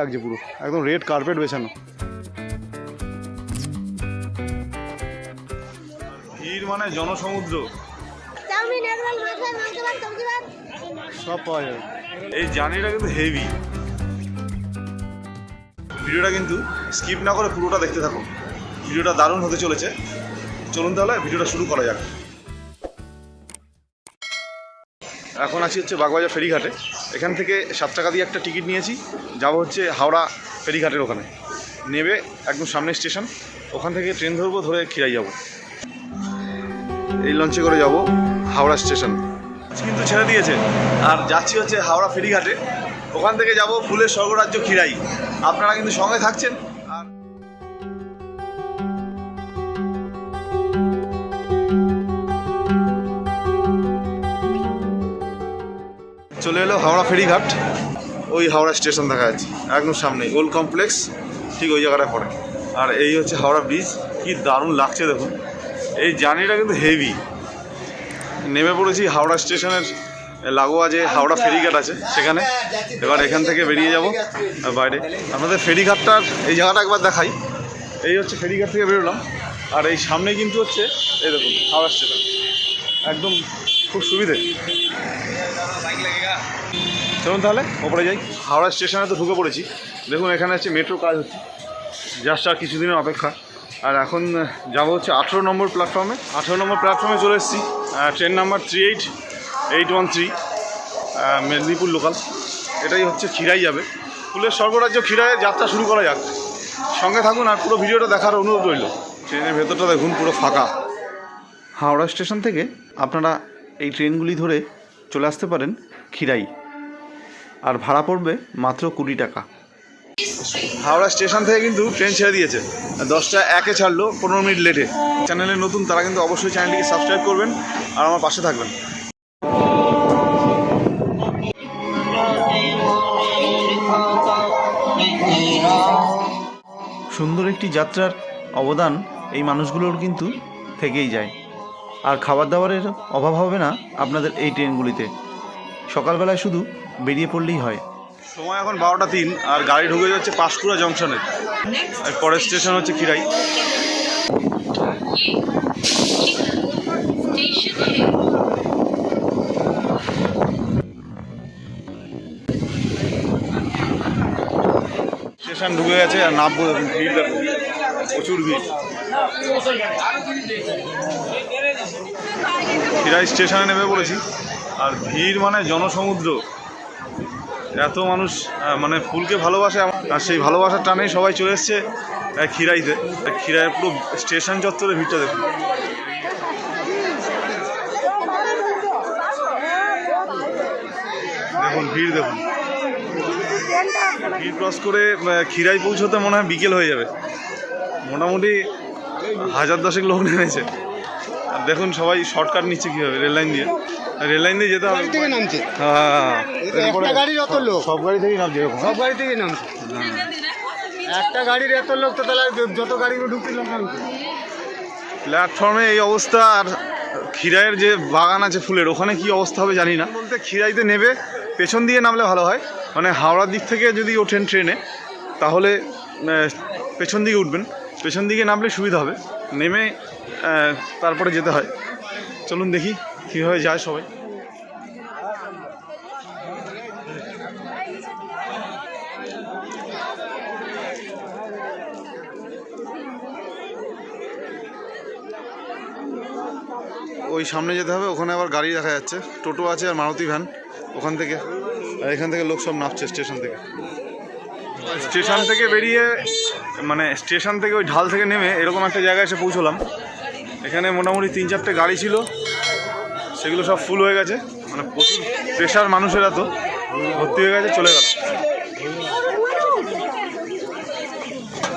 লাগছে পুরো। একদম রেড কার্পেট বেছানো। ভিড় মানে জনসমুদ্র। সব পাওয়া যাবে। এই জার্নিটা কিন্তু হেভি ভিডিওটা কিন্তু স্কিপ না করে পুরোটা দেখতে থাকুন ভিডিওটা দারুণ হতে চলেছে। চলুন তাহলে ভিডিওটা শুরু করা যাক। এখন আছি হচ্ছে বাগবাজার ফেরিঘাটে। এখান থেকে সাত টাকা দিয়ে একটা টিকিট নিয়েছি। যাব হচ্ছে হাওড়া ফেরিঘাটের ওখানে। নেবে একদম সামনে স্টেশন। ওখান থেকে ট্রেন ধরবো, ধরে খিরাই যাব। এই লঞ্চে করে যাব হাওড়া স্টেশন। কিন্তু ছেড়ে দিয়েছে। আর যাচ্ছি হচ্ছে হাওড়া ফেরিঘাটে। ওখান থেকে যাব ফুলের স্বর্গরাজ্য খিরাই। আপনারা কিন্তু সঙ্গে থাকছেন। চলে এলো হাওড়া ফেরিঘাট। ওই হাওড়া স্টেশন দেখা যাচ্ছে, একদম সামনে ওল্ড কমপ্লেক্স, ঠিক ওই জায়গাটা পড়ে আর এই হচ্ছে হাওড়া ব্রিজ, কি দারুণ লাগছে দেখুন। এই জার্নিটা কিন্তু হেভি নেমে পড়েছি হাওড়া স্টেশনের লাগোয়া যে হাওড়া ফেরিঘাট আছে সেখানে। এবার এখান থেকে বেরিয়ে যাব বাইরে। আপনাদের ফেরিঘাটটার এই জায়গাটা একবার দেখাই। এই হচ্ছে ফেরিঘাট থেকে বেরোলাম। আর এই সামনে কিন্তু হচ্ছে, এই দেখুন, হাওড়া স্টেশন। একদম খুব সুবিধে। চলুন তাহলে, ওপরে যাই। হাওড়া স্টেশনে তো ঢুকে পড়েছি। দেখুন, এখানে হচ্ছে মেট্রো কাজ হচ্ছে। জাস্ট আর কিছুদিনের অপেক্ষা। আর এখন যাব হচ্ছে আঠেরো নম্বর প্ল্যাটফর্মে আঠেরো নম্বর প্ল্যাটফর্মে চলে এসেছি। Train number three eight eight one three Medinipur local এটাই হচ্ছে খিরাই যাবে। ফুলের স্বর্গরাজ্য খিরাইয়ের যাত্রা শুরু করা যাক। সঙ্গে থাকুন আর পুরো ভিডিওটা দেখার অনুরোধ রইল। ট্রেনের ভেতরটা দেখুন, পুরো ফাঁকা। হাওড়া স্টেশন থেকে আপনারা এই ট্রেনগুলি ধরে চলে আসতে পারেন খিরাই। আর ভাড়া পড়বে মাত্র কুড়ি টাকা। হাওড়া স্টেশন থেকে কিন্তু ট্রেন ছেড়ে দিয়েছে। দশটা একে ছাড়লো পনেরো মিনিট লেটে। চ্যানেলে নতুন, তারা কিন্তু অবশ্যই চ্যানেলটিকে সাবস্ক্রাইব করবেন আর আমার পাশে থাকবেন। সুন্দর একটি যাত্রার অবদান এই মানুষগুলোর কিন্তু থেকেই যায়। আর খাবার দাবারের অভাব হবে না আপনাদের এই ট্রেনগুলিতে। সকালবেলায় শুধু বেরিয়ে পড়লেই হয়। সময় এখন বারোটা তিন, আর গাড়ি ঢুকে যাচ্ছে পাঁশকুড়া জংশনে। আর পরের স্টেশন হচ্ছে খিরাই। স্টেশন ঢুকে গেছে আর নামবো দেখুন, ভিড় দেখুন। প্রচুর ভিড়। খিরাই স্টেশনে নেমে পড়েছি। আর ভিড় মানে জনসমুদ্র। এত মানুষ মানে ফুলকে ভালোবাসে আর সেই ভালোবাসার টানেই সবাই চলে এসছে খিরাইতে খিরাইয়ের পুরো স্টেশন চত্বরে ভিড়টা দেখুন। দেখুন, ভিড় দেখুন। ভিড় ক্রস করে খিরাই পৌঁছতে মনে হয় বিকেল হয়ে যাবে। মোটামুটি হাজার দশেক লোক নেমেছে। আর দেখুন সবাই শর্টকাট নিচ্ছে কীভাবে রেল লাইন দিয়ে। রেল লাইন দিয়ে যেতে হবে। থেকে নামছে। হ্যাঁ একটা গাড়ির অত লোক। সব গাড়ি থেকেই নামছে এরকম। সব গাড়ি থেকে নামছে। একটা গাড়ির এত লোক তো তাহলে যত গাড়িগুলো ঢুকছে লোক নামছে। প্ল্যাটফর্মে এই অবস্থা আর খিরাইয়ের যে বাগান আছে ফুলের ওখানে কি অবস্থা হবে জানি না। বলতে খিরাইতে নেবে পেছন দিয়ে নামলে ভালো হয়। মানে হাওড়ার দিক থেকে যদি ওঠেন ট্রেনে তাহলে পেছন দিকে উঠবেন। পেছন দিকে নামলে সুবিধা হবে। নেমে তারপরে যেতে হয়। চলুন দেখি। কীভাবে যায় সবাই? ওই সামনে যেতে হবে ওখানে আবার গাড়ি দেখা যাচ্ছে। টোটো আছে আর মারুতি ভ্যান ওখান থেকে। আর এখান থেকে লোক সব নামছে স্টেশন থেকে। স্টেশন থেকে বেরিয়ে মানে স্টেশন থেকে ওই ঢাল থেকে নেমে এরকম একটা জায়গায় এসে পৌঁছলাম। এখানে মোটামুটি তিন চারটে গাড়ি ছিল। সেগুলো সব ফুল হয়ে গেছে। মানে প্রচুর প্রেশার মানুষের এত ভর্তি হয়ে গেছে চলে গেল।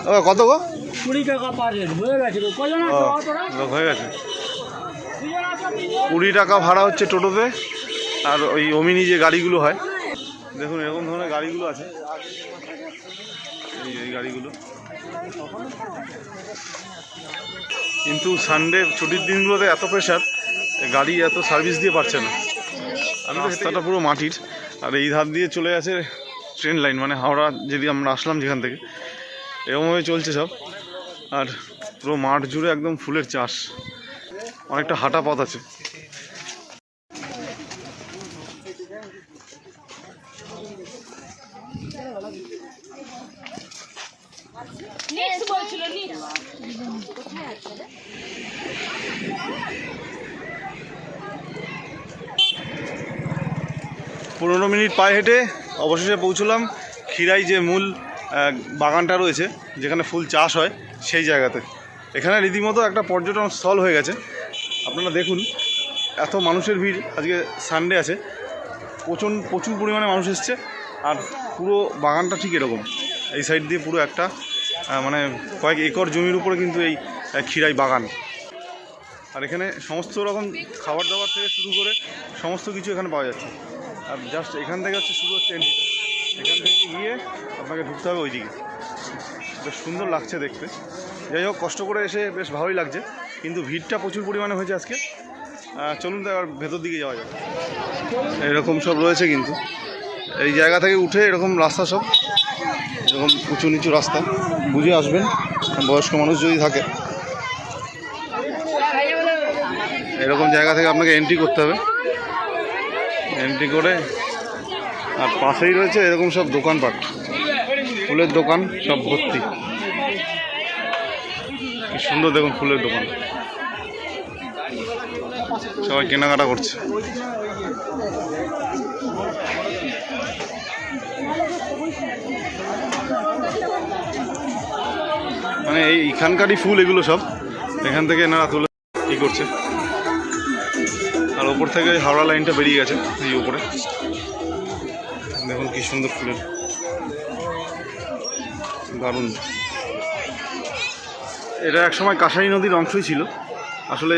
ও, কত গো? কুড়ি টাকা পার হয়ে গেছে হয়ে? কুড়ি টাকা ভাড়া হচ্ছে টোটোতে আর ওই অমিনি যে গাড়িগুলো হয়। দেখুন এরকম ধরনের গাড়িগুলো আছে। এই এই গাড়িগুলো। কিন্তু সানডে ছুটির দিনগুলোতে এত প্রেশার গাড়ি এত সার্ভিস দিয়ে পারছে না। রাস্তাটা পুরো মাটির। আর এই ধার দিয়ে চলে আসে ট্রেন লাইন মানে হাওড়া যদি আমরা আসলাম যেখান থেকে। এরকমভাবে চলছে সব। আর পুরো মাঠ জুড়ে একদম ফুলের চাষ। অনেকটা হাঁটা পথ আছে নেক্সট বলছিল নেক্সট পনেরো মিনিট পায়ে হেঁটে অবশেষে পৌঁছলাম। ক্ষীরাই যে মূল বাগানটা রয়েছে, যেখানে ফুল চাষ হয়, সেই জায়গাতে। এখানে রীতিমতো একটা পর্যটন স্থল হয়ে গেছে। আপনারা দেখুন, এত মানুষের ভিড়, আজকে সানডে আছে। প্রচণ্ড প্রচুর পরিমাণে মানুষ এসছে, আর পুরো বাগানটা ঠিক এরকম। এই সাইড দিয়ে পুরো একটা মানে কয়েক একর জমির উপরে কিন্তু এই ক্ষীরাই বাগান। আর এখানে সমস্ত রকম খাবার দাবার থেকে শুরু করে সমস্ত কিছু এখানে পাওয়া যাচ্ছে। আর জাস্ট এখান থেকে হচ্ছে শুরু হচ্ছে এখান থেকে গিয়ে আপনাকে ঢুকতে হবে ওইদিকে। বেশ সুন্দর লাগছে দেখতে। যাই হোক, কষ্ট করে এসে বেশ ভালোই লাগছে। কিন্তু ভিড়টা প্রচুর পরিমাণে হয়েছে আজকে। চলুন তো এবার ভেতর দিকে যাওয়া যাক। এরকম সব রয়েছে কিন্তু। এই জায়গা থেকে উঠে এরকম রাস্তা সব। এরকম উঁচু নিচু রাস্তা। বুঝে আসবেন, বয়স্ক মানুষ যদি থাকে। এরকম জায়গা থেকে আপনাকে এন্ট্রি করতে হবে। এন্ট্রি করে। আর পাশেই রয়েছে এরকম সব দোকানপাট। ফুলের দোকান, সব ভর্তি। কি সুন্দর দেখুন ফুলের দোকান। সবাই কেনাকাটা করছে। মানে এই এখানকারই ফুল এগুলো সব। এখান থেকে এনারা তুলে কী করছে? আর ওপর থেকে হাওড়া লাইনটা বেরিয়ে গেছে, এই উপরে। দেখুন কি সুন্দর ফুলের। দারুণ। এটা এক সময় কাঁসাই নদীর অংশই ছিল। আসলে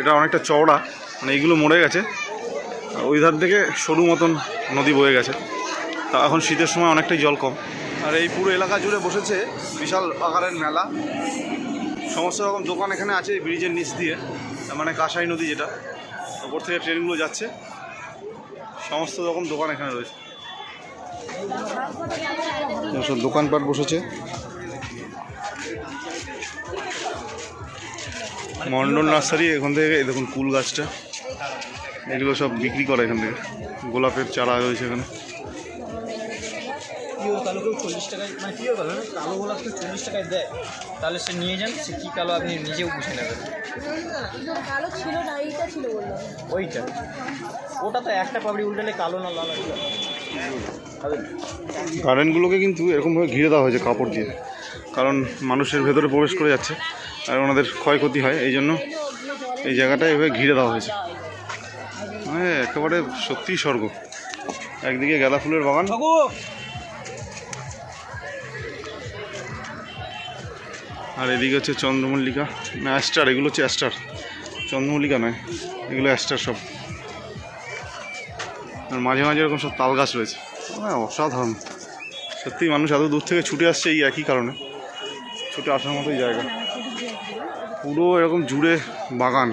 এটা অনেকটা চওড়া মানে এইগুলো মরে গেছে। ওই ধার থেকে সরু মতন নদী বয়ে গেছে। তা এখন শীতের সময় অনেকটাই জল কম। আর এই পুরো এলাকা জুড়ে বসেছে বিশাল আকারের মেলা। সমস্ত রকম দোকান এখানে আছে ব্রিজের নিচ দিয়ে মানে কাঁসাই নদী যেটা। ওপর থেকে ট্রেনগুলো যাচ্ছে। সমস্ত রকম দোকান এখানে রয়েছে। সব দোকানপাট বসেছে। মন্ডল নার্সারি এখান থেকে এই দেখুন কুল গাছটা। এগুলো সব বিক্রি করে এখান থেকে। গোলাপের চারা রয়েছে এখানে। চল্লিশ টাকায় মানে পিওর কালো না কালো গোলাপকে চল্লিশ টাকায় দেয়। তাহলে সে নিয়ে যান সে কী কালো আপনি নিজেও বুঝে নেবেন। কালো ছিল না এইটা ছিল বললাম ওইটা। ওটা তো একটা পাবড়ি উল্টালে কালো না লাল গার্ডেনগুলোকে কিন্তু এরকমভাবে ঘিরে দেওয়া হয়েছে কাপড় দিয়ে। কারণ মানুষের ভেতরে প্রবেশ করে যাচ্ছে আর ওনাদের ক্ষয়ক্ষতি হয় এই জন্য এই জায়গাটা এভাবে ঘিরে দেওয়া হয়েছে। মানে একেবারে সত্যিই স্বর্গ। একদিকে গাঁদা ফুলের বাগান আর এদিকে হচ্ছে চন্দ্রমল্লিকা। না অ্যাস্টার এগুলো হচ্ছে অ্যাস্টার চন্দ্রমল্লিকা নয়, এগুলো অ্যাস্টার সব। আর মাঝে মাঝে এরকম সব তাল গাছ রয়েছে। মানে অসাধারণ। সত্যি মানুষ এত দূর থেকে ছুটে আসছে এই একই কারণে। ছুটে আসার মতোই জায়গা। পুরো এরকম জুড়ে বাগান।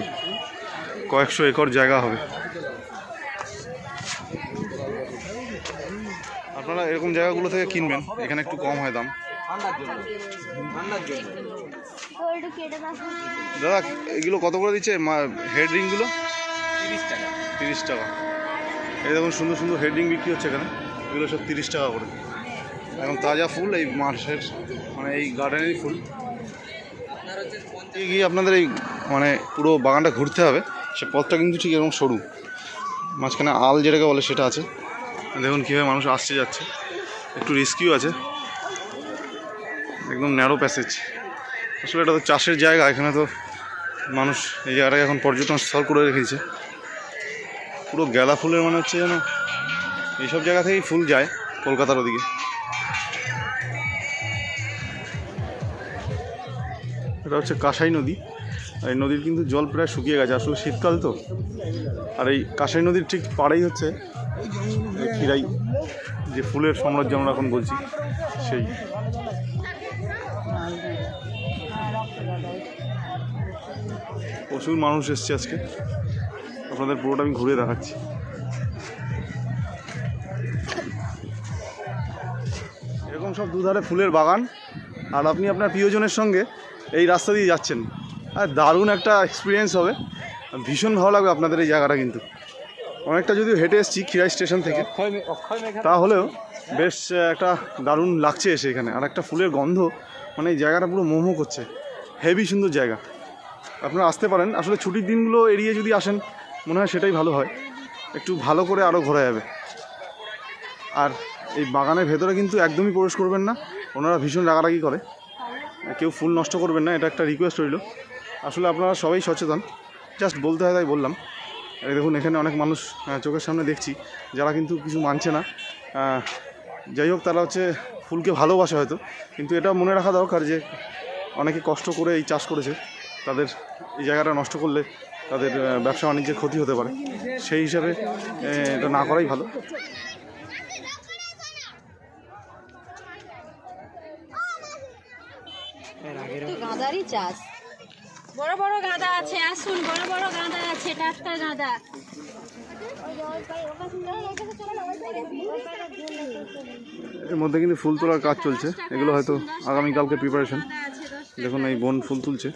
কয়েকশো একর জায়গা হবে। আপনারা এরকম জায়গাগুলো থেকে কিনবেন। এখানে একটু কম হয় দাম। দাদা এগুলো কত করে দিচ্ছে? হেড রিংগুলো তিরিশ টাকা। তিরিশ টাকা। এই দেখুন সুন্দর সুন্দর হেড রিং বিক্রি হচ্ছে এখানে। এগুলো সব তিরিশ টাকা করে। এখন তাজা ফুল এই মাসের মানে এই গার্ডেনেরই ফুল। গিয়ে আপনাদের এই মানে পুরো বাগানটা ঘুরতে হবে। সে পথটা কিন্তু ঠিক এরকম সরু। মাঝখানে আল যেটাকে বলে সেটা আছে। দেখুন কীভাবে মানুষ আসছে যাচ্ছে। একটু রিস্কিও আছে। একদম ন্যারো প্যাসেজ আসলে এটা তো চাষের জায়গা, এখানে তো মানুষ এই জায়গাটাকে এখন পর্যটন স্থল করে রেখেছে। পুরো গাঁদা ফুলের মনে হচ্ছে যেন এইসব জায়গা থেকেই ফুল যায় কলকাতার ওদিকে। এটা হচ্ছে কাঁসাই নদী। আর এই নদীর কিন্তু জল প্রায় শুকিয়ে গেছে, আসলে শীতকাল তো। আর এই কাঁসাই নদীর ঠিক পাড়েই হচ্ছে খিরাই যে ফুলের সাম্রাজ্য আমরা এখন বলছি, সেই। প্রচুর মানুষ এসছে আজকে। আপনাদের পুরোটা আমি ঘুরে দেখাচ্ছি। এরকম সব দুধারে ফুলের বাগান। আর আপনি আপনার প্রিয়জনের সঙ্গে এই রাস্তা দিয়ে যাচ্ছেন। আর দারুণ একটা এক্সপিরিয়েন্স হবে। ভীষণ ভালো লাগবে আপনাদের এই জায়গাটা কিন্তু। অনেকটা যদিও হেঁটে এসেছি খিরাই স্টেশন থেকে। তাহলেও বেশ একটা দারুণ লাগছে এসে এখানে। আর একটা ফুলের গন্ধ মানে এই জায়গাটা পুরো মোমো করছে। হেভি সুন্দর জায়গা। আপনারা আসতে পারেন। আসলে ছুটির দিনগুলো এড়িয়ে যদি আসেন, মনে হয় সেটাই ভালো হয়। একটু ভালো করে আরও ঘোরা যাবে। আর এই বাগানের ভেতরে কিন্তু একদমই প্রবেশ করবেন না। ওনারা ভীষণ রাগারাগি করে। কেউ ফুল নষ্ট করবেন না, এটা একটা রিকোয়েস্ট রইল। আসলে আপনারা সবাই সচেতন। জাস্ট বলতে হয় তাই বললাম। দেখুন, এখানে অনেক মানুষ চোখের সামনে দেখছি। যারা কিন্তু কিছু মানছে না। যাই হোক, তারা হচ্ছে ফুলকে ভালোবাসে হয়তো। কিন্তু এটা মনে রাখা দরকার যে, অনেকে কষ্ট করে এই চাষ করেছে। তাদের এই জায়গাটা নষ্ট করলে তাদের ব্যবসা বাণিজ্যের ক্ষতি হতে পারে। সেই হিসাবে এটা না করাই ভালো। গাঁদারই চাষ। বড় বড় গাঁদা আছে আসুন বড় বড় গাঁদা আছে টাটকা গাঁদা। এর মধ্যে কিন্তু ফুল তোলার কাজ চলছে। এগুলো হয়তো আগামীকালকে প্রিপারেশন দেখুন এই বোন ফুল তুলছে।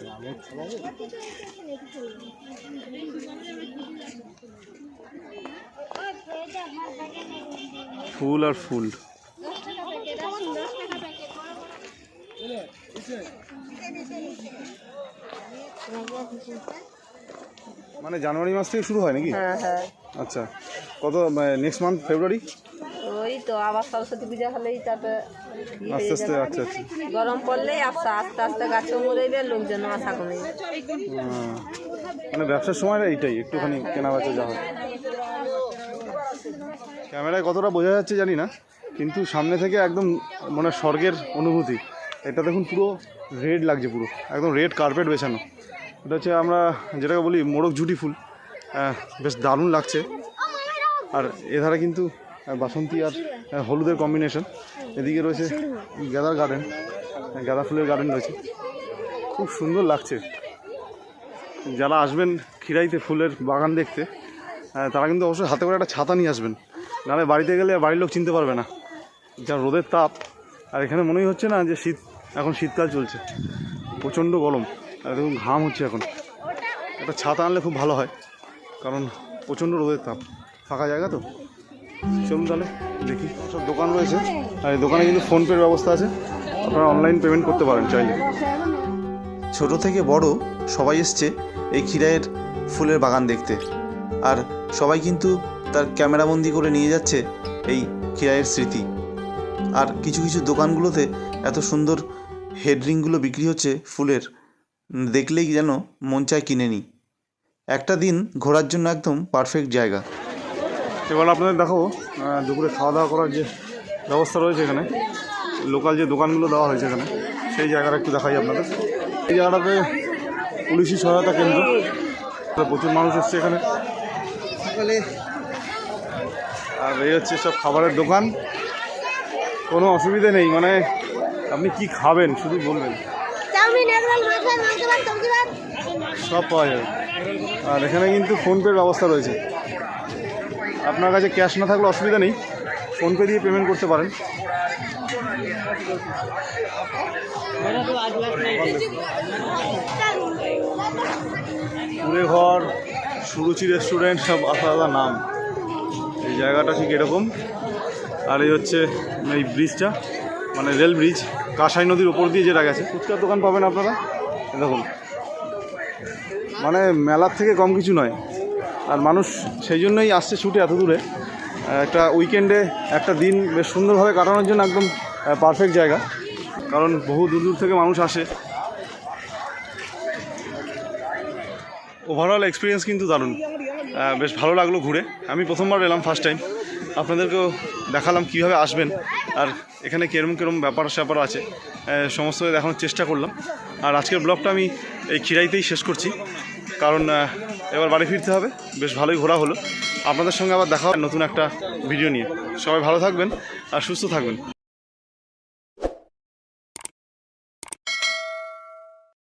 ফুল আর ফুল। মানে জানুয়ারি মাস থেকে শুরু হয় নাকি? হ্যাঁ হ্যাঁ। আচ্ছা। কত নেক্সট মান্থ ফেব্রুয়ারি ওই তো আবার সরস্বতী পূজা হলেই তারপরে আস্তে আস্তে আচ্ছা আচ্ছা। গরম পড়লেই আস্তে আস্তে আস্তে গাছও মরে যাবে লোকজন কমে হ্যাঁ। মানে ব্যবসার সময় এইটাই একটুখানি কেনা বেচা যা হয় ক্যামেরায় কতটা বোঝা যাচ্ছে জানি না কিন্তু সামনে থেকে একদম মানে স্বর্গের অনুভূতি। এটা দেখুন পুরো রেড লাগছে পুরো একদম রেড কার্পেট বেছানো। এটা হচ্ছে আমরা যেটাকে বলি মোড়ক ঝুটি ফুল। বেশ দারুণ লাগছে। আর এধারে কিন্তু বাসন্তী আর হলুদের কম্বিনেশন এদিকে রয়েছে গাঁদার গার্ডেন গাঁদা ফুলের গার্ডেন রয়েছে। খুব সুন্দর লাগছে। যারা আসবেন খিরাইতে ফুলের বাগান দেখতে তারা কিন্তু অবশ্যই হাতে করে একটা ছাতা নিয়ে আসবেন। নাহলে বাড়িতে গেলে বাড়ির লোক চিনতে পারবে না। যা রোদের তাপ। আর এখানে মনেই হচ্ছে না যে শীত, এখন শীতকাল চলছে। প্রচণ্ড গরম। দেখুন, ঘাম হচ্ছে এখন। একটা ছাতা আনলে খুব ভালো হয়। কারণ প্রচণ্ড রোদের তাপ। ফাঁকা জায়গা তো? চলুন তাহলে, দেখি। সব দোকান রয়েছে। আর এই দোকানে কিন্তু ফোনপের ব্যবস্থা আছে। আপনারা অনলাইন পেমেন্ট করতে পারেন চাইলে। ছোট থেকে বড় সবাই এসছে এই ক্ষীরাইয়ের ফুলের বাগান দেখতে। আর সবাই কিন্তু তার ক্যামেরাবন্দি করে নিয়ে যাচ্ছে এই ক্ষীরাইয়ের স্মৃতি। আর কিছু কিছু দোকানগুলোতে এত সুন্দর হেডরিংগুলো বিক্রি হচ্ছে ফুলের। দেখলেই যেন মন চায় কিনে নিই একটা দিন ঘোরার জন্য একদম পারফেক্ট জায়গা। এবার আপনাদের দেখাবো আহ, দুপুরে খাওয়া দাওয়া করার যে ব্যবস্থা রয়েছে এখানে লোকাল যে দোকানগুলো দেওয়া হয়েছে এখানে সেই জায়গাটা একটু দেখাই আপনাদের। এই জায়গাটাতে পুলিশি সহায়তা কেন্দ্র প্রচুর মানুষ এসছে এখানে। আর এই হচ্ছে সব খাবারের দোকান। কোনো অসুবিধে নেই মানে আপনি কি খাবেন শুধু বলবেন। সব পাওয়া যাবে। আর এখানে কিন্তু ফোনপের ব্যবস্থা রয়েছে। আপনার কাছে ক্যাশ না থাকলে অসুবিধা নেই। ফোনপে দিয়ে পেমেন্ট করতে পারেন। পুরে ঘর, সুরুচি রেস্টুরেন্ট সব আলাদা আলাদা নাম। এই জায়গাটা ঠিক এরকম। আর এই হচ্ছে এই ব্রিজটা মানে রেল ব্রিজ কাঁসাই নদীর ওপর দিয়ে যেটা গেছে। ফুচকার দোকান পাবেন আপনারা। দেখুন। মানে মেলার থেকে কম কিছু নয়। আর মানুষ সেই জন্যই আসছে ছুটে এত দূরে। একটা উইকেন্ডে একটা দিন বেশ সুন্দরভাবে কাটানোর জন্য একদম পারফেক্ট জায়গা। কারণ বহু দূর দূর থেকে মানুষ আসে। ওভারঅল এক্সপিরিয়েন্স কিন্তু দারুণ। বেশ ভালো লাগল ঘুরে। আমি প্রথমবার এলাম ফার্স্ট টাইম আপনাদেরকেও দেখালাম কীভাবে আসবেন আর এখানে কেরম কেরম ব্যাপার স্যাপার আছে। সমস্ত দেখানোর চেষ্টা করলাম। আর আজকের ব্লগটা আমি এই খিরাইতেই শেষ করছি। কারণ এবার বাড়ি ফিরতে হবে। বেশ ভালোই ঘোরা হলো। আপনাদের সঙ্গে আবার দেখা নতুন একটা ভিডিও নিয়ে। সবাই ভালো থাকবেন আর সুস্থ থাকবেন।